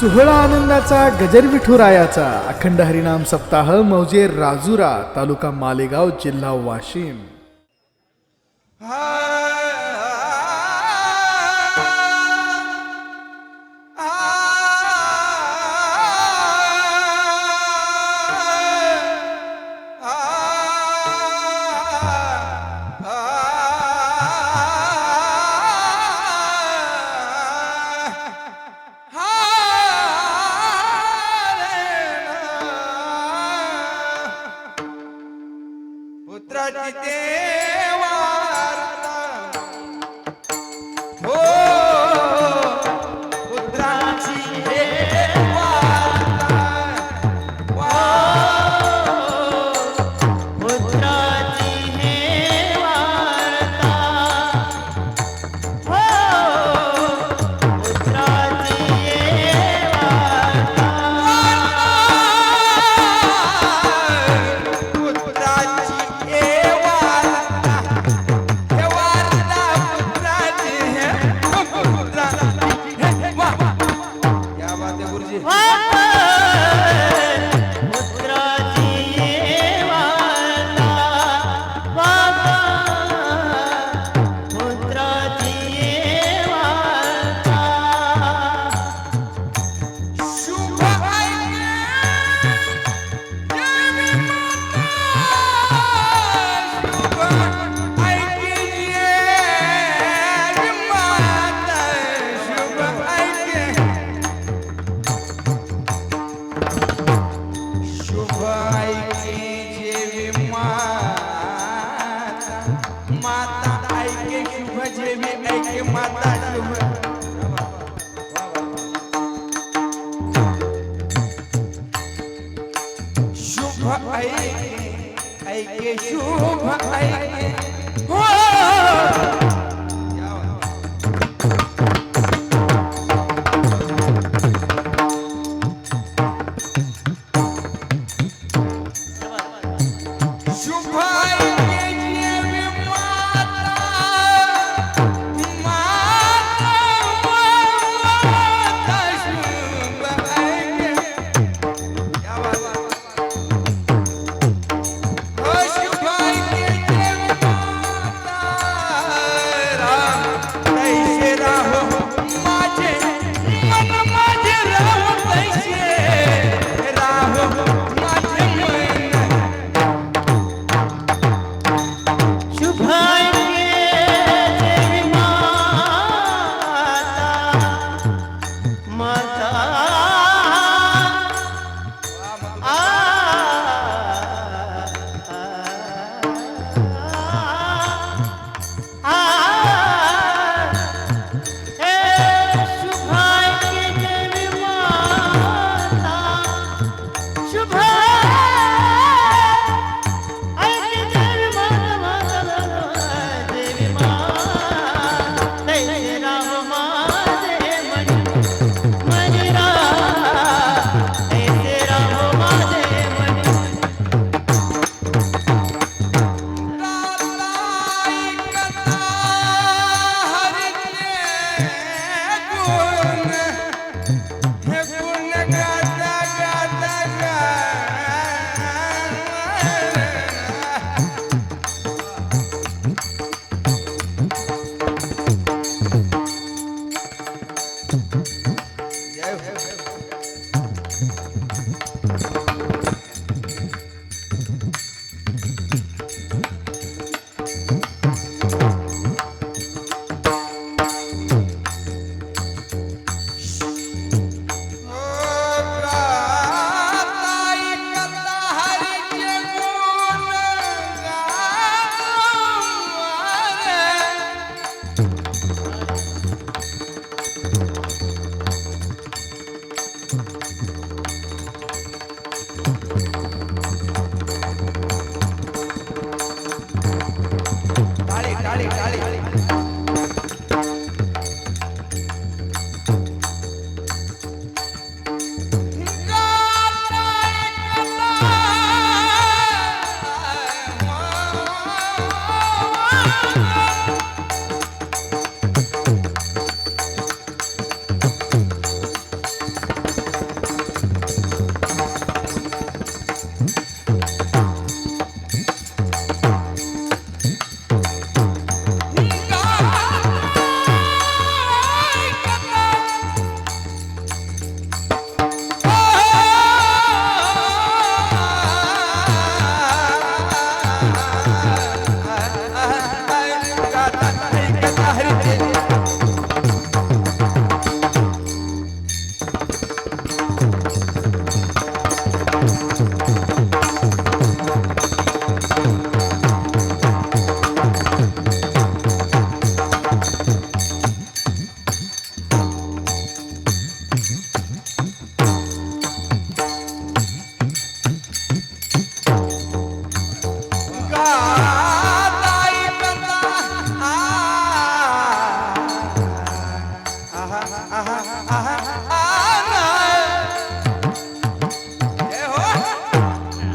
सोहळा आनंदाचा गजर विठुरायाचा. अखंड हरिनाम सप्ताह मौजे राजुरा तालुका मालेगाव जिल्हा वाशिम. हा দিতে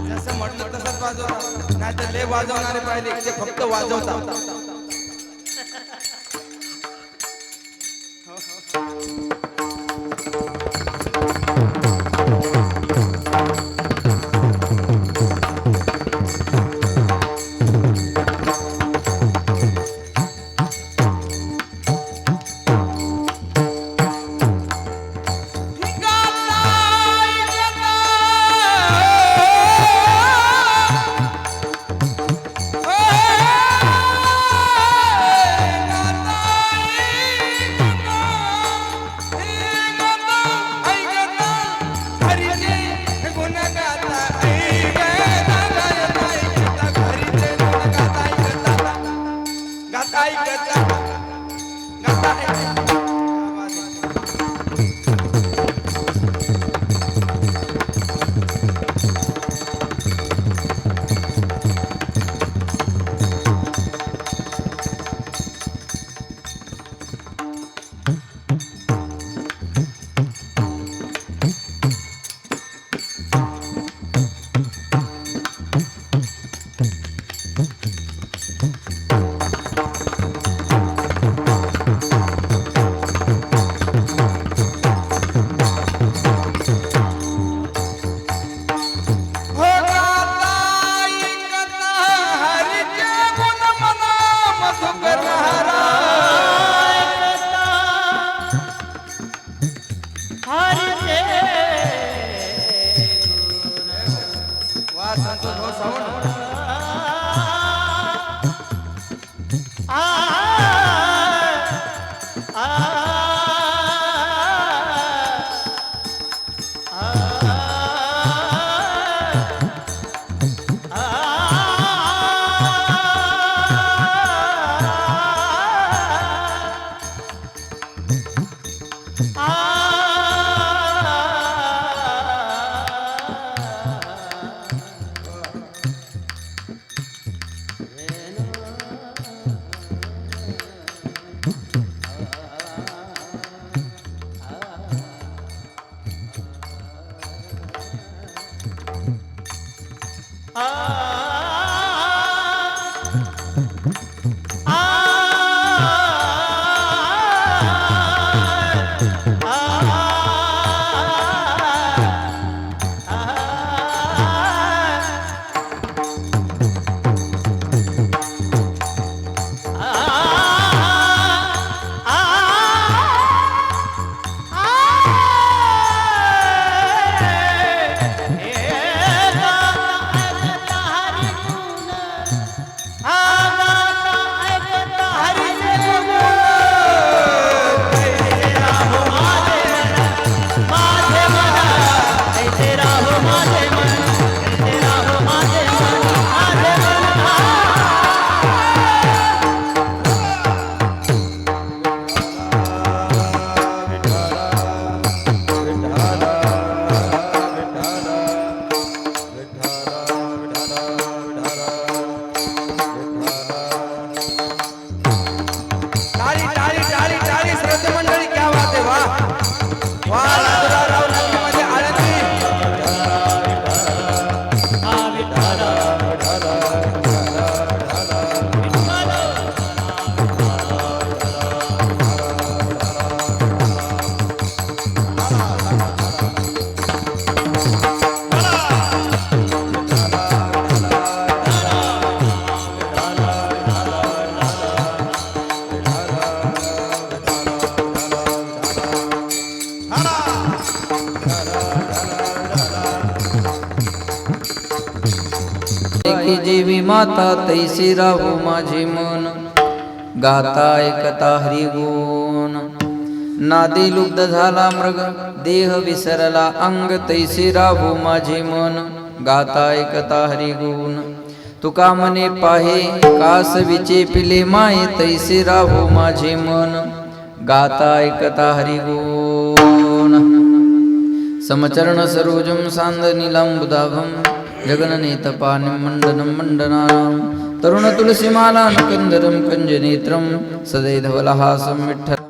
जसं म्हटलं तसंच वाजवणार नाही लय वाजवणारे पाहिले ते फक्त वाजवतात की जेवी माता तैसे राहू माझे मन. गाता ऐकता हरिगुण. नादी लुब्ध झाला मृग देह विसरला अंग तैसे राहू माझे मन. गाता ऐकता हरिगुण. तुका मने पाहे कास विचे पिले माये तैसे राहू माझे मन. गाता ऐकता हरिगुण. समचरण सरोजं सान्दनीलाम्बुदाभं जगननेतपानिं मण्डनं मण्डनानां तरुणतुलसीमालां कन्दरं कञ्जनेत्रं सदैधवलहासं विठ्ठल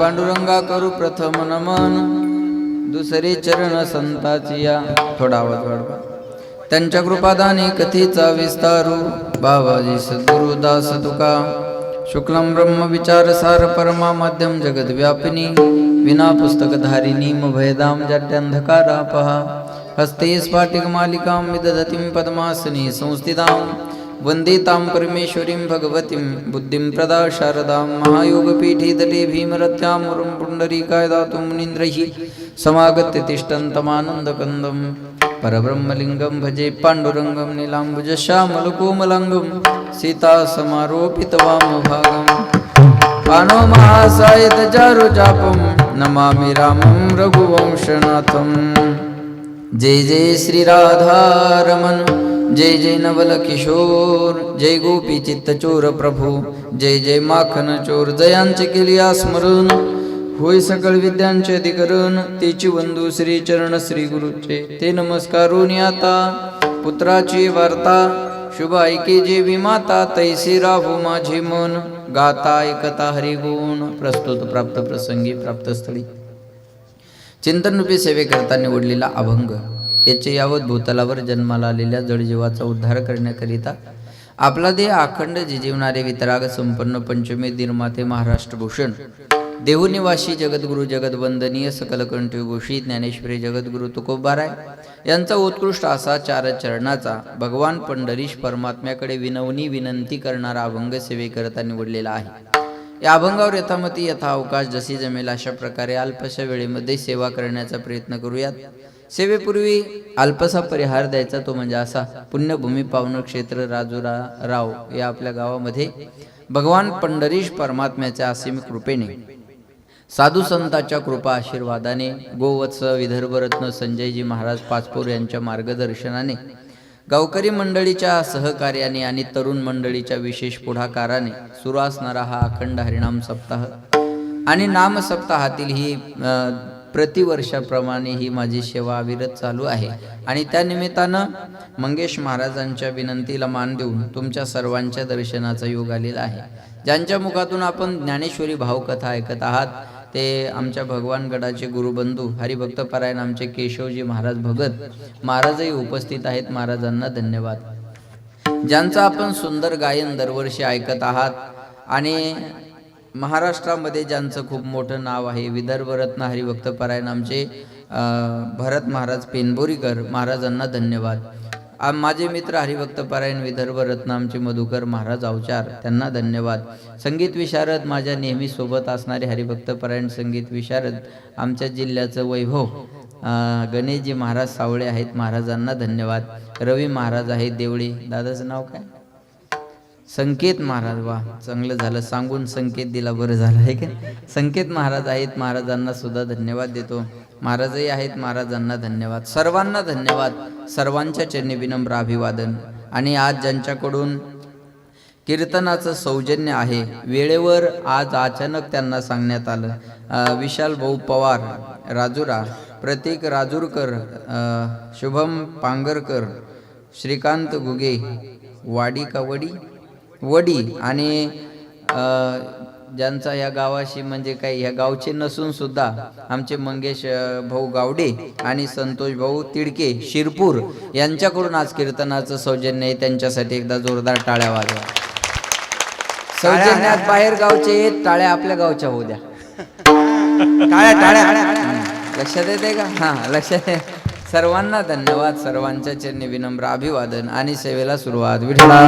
पांडुरंगा करू प्रथम नमन. दुसरे चरण संताचिया. थोडा आवाज वाढवा. त्यांच्या कृपादानी कथेचा विस्तारू. बाबाजी सद्गुरुदास तुका. शुक्लम ब्रह्म विचार सार परमा माध्यम जगद व्यापिनी. विना पुस्तक धारिणी भयदाम जाट्यंधकारा पहा हस्ते स्फाटिक मालिकां विदधतीं पद्मासनी संस्थितां. वन्दे तां परमेश्वरीं भगवतीं बुद्धिं प्रदा शारदां महायोगपीठे भीमरत्यां मुरुं पुण्डरीकाय दातुं मुनीन्द्रैः समागत्य तिष्ठन्तमानन्दकन्दं परब्रह्मलिङ्गं भजे पाण्डुरङ्गं नीलाम्बुजश्यामलकोमलाङ्गं सीतासमारोपितवामभागम्। पानो महासायतचारुचापं नमामि रामं रघुवंशनाथं जय जय श्रीराधारमन् जय जय नवल किशोर जय गोपी चित्तचोर प्रभू जय जय माखन चोर जयांचे केली स्मरण होय सकळ विद्यांचे अधिकरण तेची बंधू श्री चरण श्री गुरुचे ते नमस्कारून आता पुत्राची वार्ता शुभ ऐके जे विमाता तैसी राहू माझे मन गाता ऐकता हरिगुण प्रस्तुत प्राप्त प्रसंगी प्राप्त स्थळी चिंतनरूपी सेवेकरता निवडलेला अभंग. याचे यावत भूतलावर जन्माला आलेल्या जडजीवाचा उद्धार करण्याकरिता आपला देह अखंड जिजीवणारे वितराग संपन्न पंचमी निर्माते महाराष्ट्र भूषण देहुनिवासी जगद्गुरु जगदवंदनीय सकलकंठ ज्ञानेश्वरी जगद्गुरु तुकोबाराय यांचा उत्कृष्ट असा चार चरणाचा भगवान पंढरीश परमात्म्याकडे विनवणी विनंती करणारा अभंग सेवेकरता निवडलेला आहे. या अभंगावर यथामती यथा अवकाश जशी जमेल अशा प्रकारे अल्पशा वेळेमध्ये सेवा करण्याचा प्रयत्न करूयात. सेवेपूर्वी अल्पसा परिहार द्यायचा तो म्हणजे असा पुण्यभूमी पावन क्षेत्र राजुरा राव या आपल्या गावामध्ये भगवान पंढरीश परमात्म्याच्या असीम कृपेने साधू संतांच्या कृपा आशीर्वादाने गोवत्स विदर्भरत्न संजयजी महाराज पाचपूर यांच्या मार्गदर्शनाने गावकरी मंडळीच्या सहकार्याने आणि तरुण मंडळीच्या विशेष पुढाकाराने सुरू असणारा हा अखंड हरिणाम सप्ताह. आणि नाम सप्ताहातील ही प्रतिवर्षाप्रमाणे ही माझी सेवा अविरत चालू आहे. आणि त्या निमित्तानं मंगेश महाराजांच्या विनंतीला मान देऊन तुमच्या सर्वांच्या दर्शनाचा योग आलेला आहे. ज्यांच्या मुखातून आपण ज्ञानेश्वरी भावकथा ऐकत आहात ते आमच्या भगवान गडाचे गुरुबंधू हरिभक्त पारायण आमचे केशवजी महाराज भगत महाराजही उपस्थित आहेत. महाराजांना धन्यवाद. ज्यांचं आपण सुंदर गायन दरवर्षी ऐकत आहात आणि महाराष्ट्रामध्ये ज्यांचं खूप मोठं नाव आहे विदर्भ रत्न हरिभक्त परायण आमचे भरत महाराज पेनबोरीकर महाराजांना धन्यवाद. माझे मित्र हरिभक्त परायण विदर्भ रत्न आमचे मधुकर महाराज अवचार त्यांना धन्यवाद. संगीत विशारद माझ्या नेहमी सोबत असणारे हरिभक्त परायण संगीत विशारद आमच्या जिल्ह्याचं वैभव. गणेशजी महाराज सावळे आहेत महाराजांना धन्यवाद. रवी महाराज आहेत देवळे. दादाचं नाव काय? संकेत महाराज वा चांगलं झालं. सांगून संकेत दिला बरं झालं आहे का संकेत महाराज आहेत महाराजांना सुद्धा धन्यवाद देतो. महाराजही आहेत महाराजांना धन्यवाद. सर्वांना धन्यवाद. सर्वांच्या चरणी विनम्र अभिवादन. आणि आज ज्यांच्याकडून कीर्तनाचं सौजन्य आहे वेळेवर आज अचानक त्यांना सांगण्यात आलं. विशाल भाऊ पवार राजुरा प्रतीक राजूरकर शुभम पांगरकर श्रीकांत गुगे वाडी कावडी वडी आणि ज्यांचा या गावाशी म्हणजे काही ह्या गावचे नसून सुद्धा आमचे मंगेश भाऊ गावडे आणि संतोष भाऊ तिडके शिरपूर यांच्याकडून आज कीर्तनाचं सौजन्य आहे. त्यांच्यासाठी एकदा जोरदार टाळ्या वाजवा. सौजन्यात बाहेर गावचे टाळ्या आपल्या गावच्या होऊ द्या. टाळ्या टाळ्या. लक्षात येते का? हा लक्षात सर्वांना धन्यवाद. सर्वांच्या चरणी विनम्र अभिवादन आणि सेवेला सुरुवात. विठ्ठला.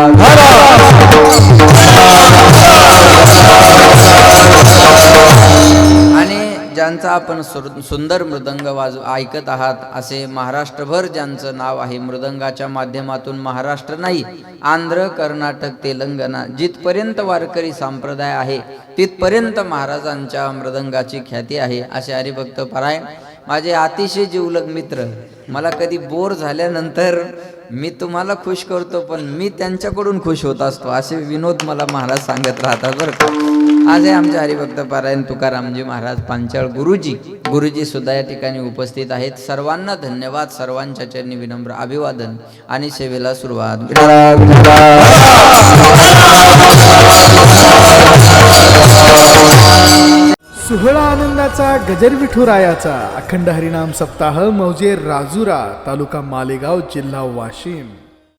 आणि ज्यांचा आपण सुर- सुंदर मृदंग वाज ऐकत आहात असे महाराष्ट्रभर ज्यांचं नाव आहे मृदंगाच्या माध्यमातून महाराष्ट्र नाही आंध्र कर्नाटक तेलंगणा जिथपर्यंत वारकरी संप्रदाय आहे तिथपर्यंत महाराजांच्या मृदंगाची ख्याती आहे असे हरिभक्त परायण माझे अतिशय जिवलग मित्र मला कधी बोर झाल्यानंतर मी तुम्हाला खुश करतो पण मी त्यांच्याकडून खुश होत असतो असे विनोद मला महाराज सांगत राहतात बरं का. आज आहे आमचे हरिभक्त पारायण तुकारामजी महाराज पांचाळ गुरुजी. गुरुजी सुद्धा या ठिकाणी उपस्थित आहेत. सर्वांना धन्यवाद. सर्वांच्या चरणी विनम्र अभिवादन आणि सेवेला सुरुवात. सोहळा आनंदाचा गजर विठुरायाचा. अखंड हरिनाम सप्ताह मौजे राजुरा तालुका मालेगाव जिल्हा वाशिम.